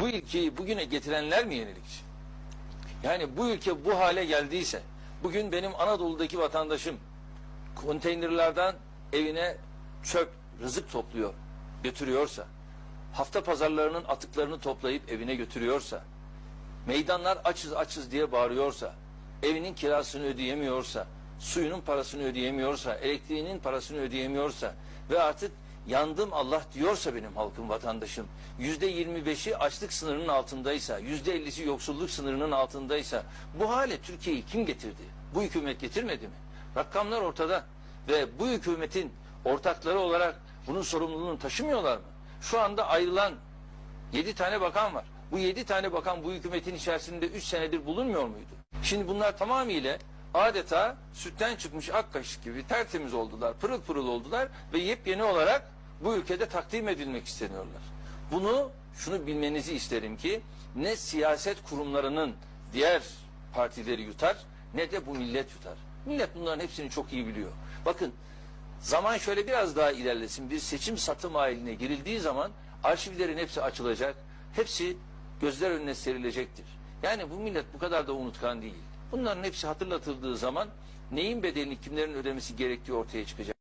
bu ülkeyi bugüne getirenler mi yenilikçi? Yani bu ülke bu hale geldiyse, bugün benim Anadolu'daki vatandaşım konteynerlardan evine çöp, rızık topluyor, götürüyorsa, hafta pazarlarının atıklarını toplayıp evine götürüyorsa, meydanlar açız açız diye bağırıyorsa, evinin kirasını ödeyemiyorsa, suyunun parasını ödeyemiyorsa, elektriğinin parasını ödeyemiyorsa ve artık yandım Allah diyorsa benim halkım vatandaşım, yüzde yirmi beşi açlık sınırının altındaysa, yüzde ellisi yoksulluk sınırının altındaysa bu hale Türkiye'yi kim getirdi? Bu hükümet getirmedi mi? Rakamlar ortada ve bu hükümetin ortakları olarak bunun sorumluluğunu taşımıyorlar mı? Şu anda ayrılan Yedi tane bakan var. Bu yedi tane bakan bu hükümetin içerisinde üç senedir bulunmuyor muydu? Şimdi bunlar tamamıyla adeta sütten çıkmış ak kaşık gibi tertemiz oldular, pırıl pırıl oldular ve yepyeni olarak bu ülkede takdim edilmek isteniyorlar. Bunu şunu bilmenizi isterim ki ne siyaset kurumlarının diğer partileri yutar ne de bu millet yutar. Millet bunların hepsini çok iyi biliyor. Bakın Zaman şöyle biraz daha ilerlesin. Bir seçim satım haline girildiği zaman arşivlerin hepsi açılacak. Hepsi gözler önüne serilecektir. Yani bu millet bu kadar da unutkan değil. Bunların hepsi hatırlatıldığı zaman neyin bedelini kimlerin ödemesi gerektiği ortaya çıkacak.